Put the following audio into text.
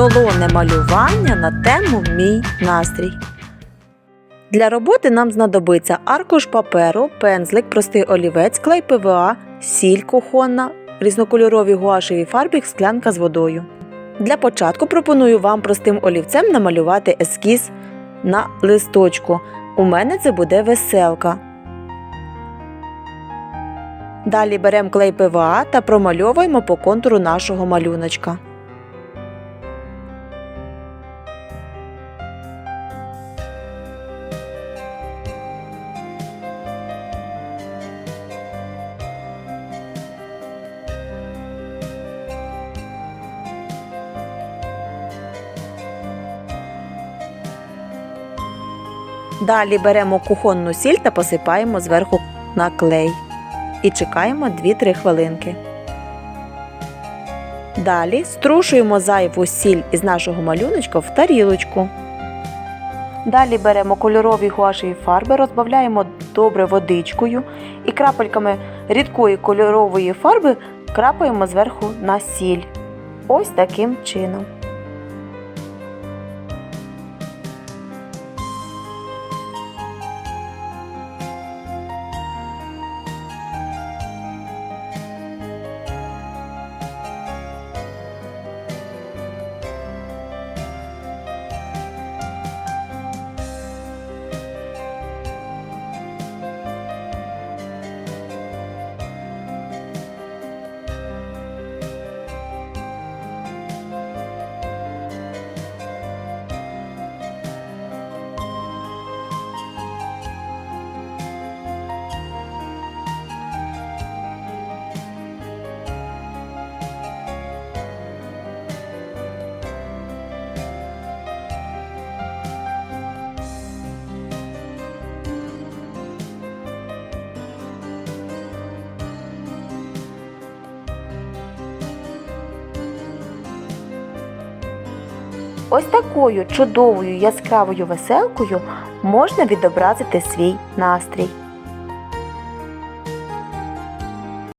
солоне малювання на тему Мій настрій. Для роботи нам знадобиться аркуш паперу, пензлик, простий олівець, клей ПВА, сіль кухонна, різнокольорові гуашеві фарби, склянка з водою. Для початку пропоную вам простим олівцем намалювати ескіз на листочку. У мене це буде веселка. Далі беремо клей ПВА та промальовуємо по контуру нашого малюночка. Далі беремо кухонну сіль та посипаємо зверху на клей. І чекаємо 2-3 хвилинки. Далі струшуємо зайву сіль із нашого малюночка в тарілочку. Далі беремо кольорові гуашеві фарби, розбавляємо добре водичкою і крапельками рідкої кольорової фарби крапаємо зверху на сіль. Ось таким чином. Ось такою чудовою яскравою веселкою можна відобразити свій настрій.